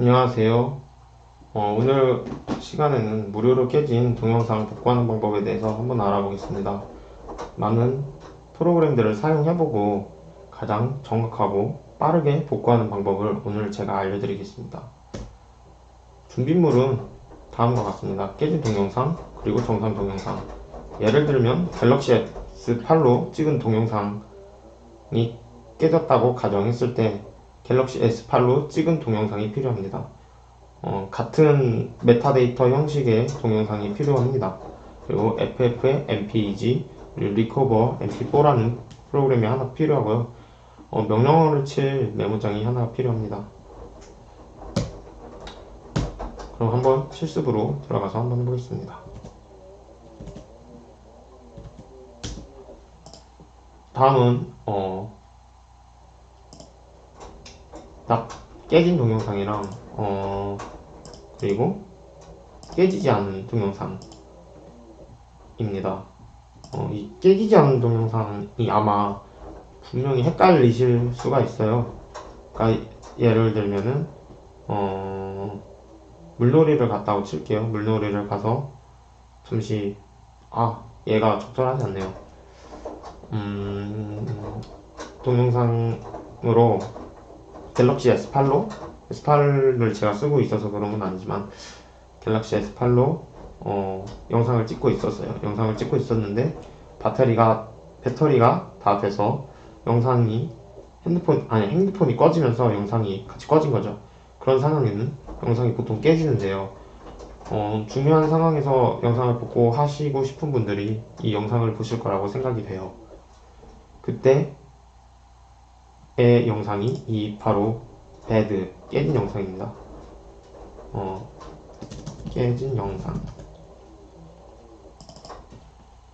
안녕하세요. 어, 오늘 시간에는 무료로 깨진 동영상 복구하는 방법에 대해서 한번 알아보겠습니다. 많은 프로그램들을 사용해보고 가장 정확하고 빠르게 복구하는 방법을 오늘 제가 알려드리겠습니다. 준비물은 다음과 같습니다. 깨진 동영상, 그리고 정상 동영상. 예를 들면 갤럭시 S8로 찍은 동영상이 깨졌다고 가정했을 때 갤럭시 S8로 찍은 동영상이 필요합니다. 어, 같은 메타데이터 형식의 동영상이 필요합니다. 그리고 FF의 MPEG, 그리고 리커버 MP4라는 프로그램이 하나 필요하고요. 어, 명령어를 칠 메모장이 하나 필요합니다. 그럼 한번 실습으로 들어가서 한번 해보겠습니다. 다음은 어, 딱 깨진 동영상이랑 어 그리고 깨지지 않은 동영상입니다. 어, 이 깨지지 않은 동영상이 아마 분명히 헷갈리실 수가 있어요. 그러니까 예를 들면은 어 물놀이를 갔다고 칠게요. 물놀이를 가서 잠시 아 얘가 적절하지 않네요. 음 동영상으로 갤럭시 S8로 S8을 제가 쓰고 있어서 그런 건 아니지만 갤럭시 S8로 어, 영상을 찍고 있었어요. 영상을 찍고 있었는데 배터리가 배터리가 다 돼서 영상이 핸드폰 아니 핸드폰이 꺼지면서 영상이 같이 꺼진 거죠. 그런 상황에는 영상이 보통 깨지는데요. 어, 중요한 상황에서 영상을 보고 하시고 싶은 분들이 이 영상을 보실 거라고 생각이 돼요. 그때 의 영상이 이 바로 배드 깨진 영상입니다. 어, 깨진 영상.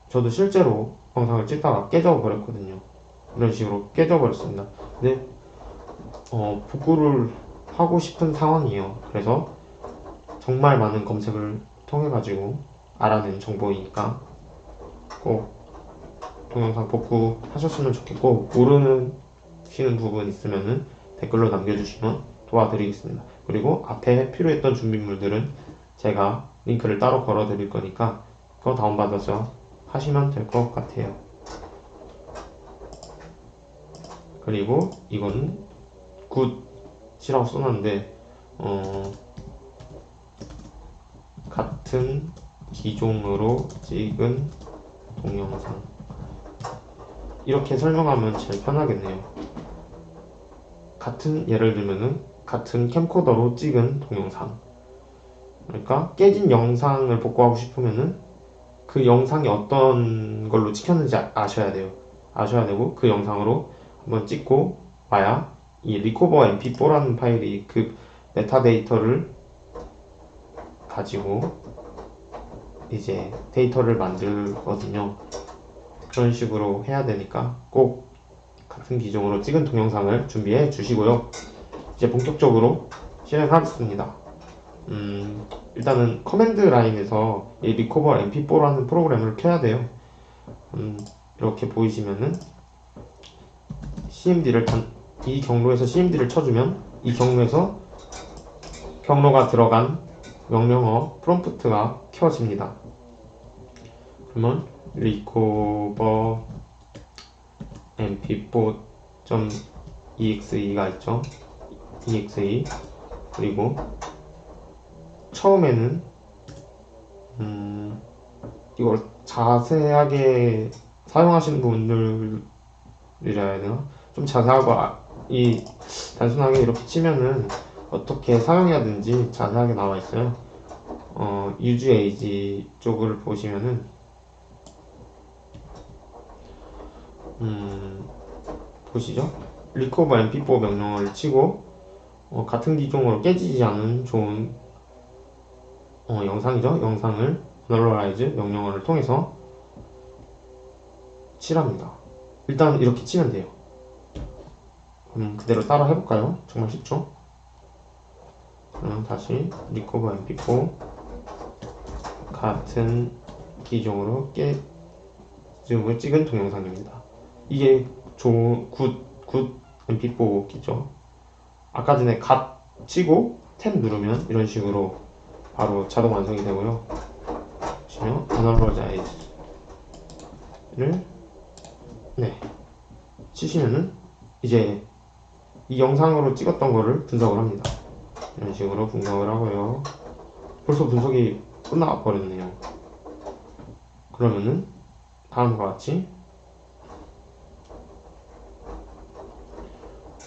저도 실제로 영상을 찍다가 깨져 버렸거든요. 이런 식으로 깨져 버렸습니다. 근데 어, 복구를 하고 싶은 상황이에요. 그래서 정말 많은 검색을 통해 가지고 알아낸 정보이니까 꼭 동영상 복구하셨으면 좋겠고 모르는 쉬는 부분 있으면은 댓글로 남겨주시면 도와드리겠습니다. 그리고 앞에 필요했던 준비물들은 제가 링크를 따로 걸어 드릴 거니까 그거 다운받아서 하시면 될 것 같아요. 그리고 이거는 굿이라고 써놨는데 어, 같은 기종으로 찍은 동영상 이렇게 설명하면 제일 편하겠네요. 같은 예를 들면은 같은 캠코더로 찍은 동영상. 그러니까 깨진 영상을 복구하고 싶으면은 그 영상이 어떤 걸로 찍혔는지 아- 아셔야 돼요. 아셔야 되고 그 영상으로 한번 찍고 와야 이 리코버 mp4라는 파일이 그 메타데이터를 가지고 이제 데이터를 만들거든요. 그런 식으로 해야 되니까 꼭 같은 기종으로 찍은 동영상을 준비해 주시고요. 이제 본격적으로 실행하겠습니다. 음, 일단은 커맨드 라인에서 이 리코버 mp4라는 프로그램을 켜야 돼요. 음, 이렇게 보이시면은 cmd를 단, 이 경로에서 cmd를 쳐주면 이 경로에서 경로가 들어간 명령어 프롬프트가 켜집니다. 그러면 리코버 mp4.exe가 있죠. exe 그리고 처음에는 음, 이걸 자세하게 사용하시는 분들이라 해야 되나? 좀 자세하고 아- 이 단순하게 이렇게 치면은 어떻게 사용해야 되는지 자세하게 나와 있어요. 어, 유즈 에이지 쪽을 보시면은 음, 보시죠. 리코버 mp4 명령어를 치고 어, 같은 기종으로 깨지지 않은 좋은 어, 영상이죠. 영상을 analyze 명령어를 통해서 칠합니다. 일단 이렇게 치면 돼요. 그럼 그대로 따라 해볼까요? 정말 쉽죠? 그럼 다시 리코버 mp4 같은 기종으로 깨줌을 찍은 동영상입니다. 이게 좋은 굿, 굿 mp4기죠. 아까 전에 갓 치고 탭 누르면 이런 식으로 바로 자동 완성이 되고요. 보시면 Analyze를 네 치시면은 이제 이 영상으로 찍었던 거를 분석을 합니다. 이런 식으로 분석을 하고요. 벌써 분석이 끝나 버렸네요. 그러면은 다음과 같이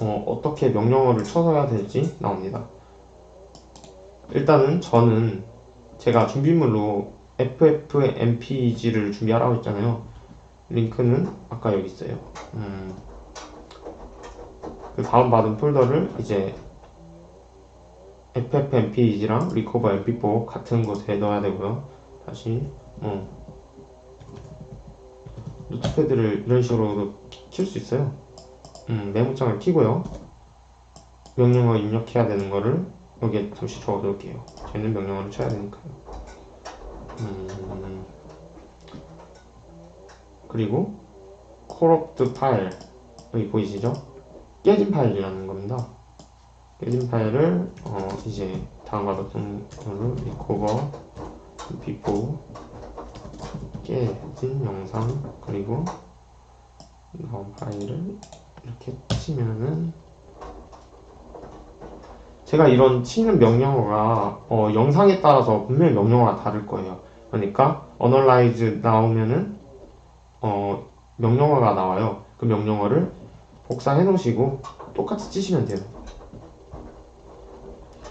어, 어떻게 명령어를 쳐서야 될지 나옵니다. 일단은 저는 제가 준비물로 FFmpeg를 준비하라고 했잖아요. 링크는 아까 여기 있어요. 음, 그 다운받은 폴더를 이제 FFmpeg랑 recover mp4 같은 곳에 넣어야 되고요. 다시 어, 노트패드를 이런 식으로 킬수 있어요. 음, 메모장을 키고요. 명령어 입력해야 되는 거를 여기에 잠시 적어 놓을게요. 저희는 명령어를 쳐야 되니까요. 음, 그리고 corrupt 파일 여기 보이시죠? 깨진 파일이라는 겁니다. 깨진 파일을 어, 이제 다음과 같은 걸로 recover mp4 깨진 영상 그리고 나온 파일을 이렇게 치면은 제가 이런 치는 명령어가 어, 영상에 따라서 분명히 명령어가 다를 거예요. 그러니까 analyze 나오면은 어, 명령어가 나와요. 그 명령어를 복사해 놓으시고 똑같이 치시면 돼요.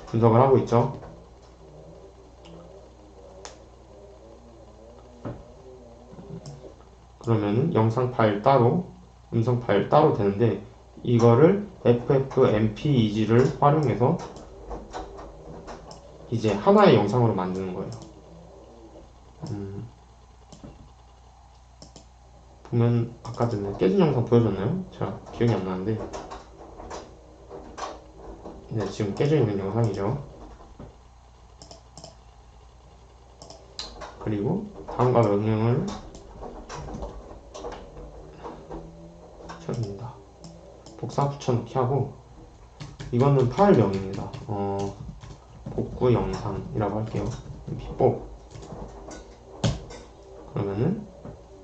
분석을 하고 있죠. 그러면은 영상 파일 따로, 음성 파일 따로 되는데 이거를 FFmpeg를 활용해서 이제 하나의 영상으로 만드는 거예요. 음, 보면 아까 전에 깨진 영상 보여줬나요? 제가 기억이 안 나는데 네, 지금 깨져 있는 영상이죠. 그리고 다음과 명령을 쳐줍니다. 복사 붙여넣기 하고 이거는 파일명입니다. 어, 복구 영상이라고 할게요. 픽복 그러면은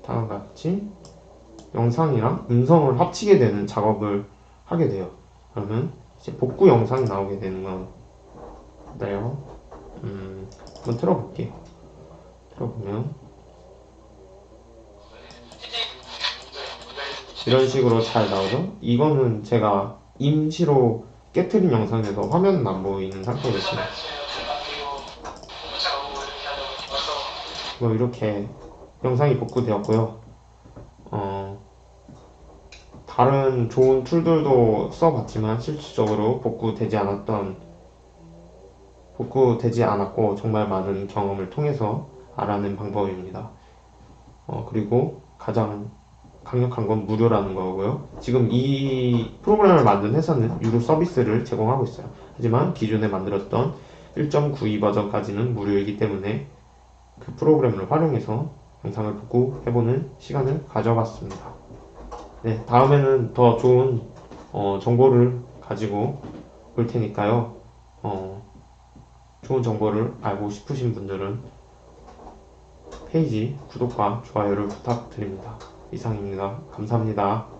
다음과 같이 영상이랑 음성을 합치게 되는 작업을 하게 돼요. 그러면 이제 복구 영상이 나오게 되는 건데요. 음, 한번 틀어볼게요. 틀어보면 이런 식으로 잘 나오죠? 이거는 제가 임시로 깨트린 영상에서 화면은 안 보이는 상태였어요. 뭐 이렇게 영상이 복구되었고요. 어, 다른 좋은 툴들도 써봤지만 실질적으로 복구되지 않았던 복구되지 않았고 정말 많은 경험을 통해서 알아낸 방법입니다. 어, 그리고 가장 강력한 건 무료라는 거고요. 지금 이 프로그램을 만든 회사는 유료 서비스를 제공하고 있어요. 하지만 기존에 만들었던 1.92 버전까지는 무료이기 때문에 그 프로그램을 활용해서 영상을 복구해보는 시간을 가져봤습니다. 네, 다음에는 더 좋은 어, 정보를 가지고 올 테니까요. 어, 좋은 정보를 알고 싶으신 분들은 페이지 구독과 좋아요를 부탁드립니다. 이상입니다. 감사합니다.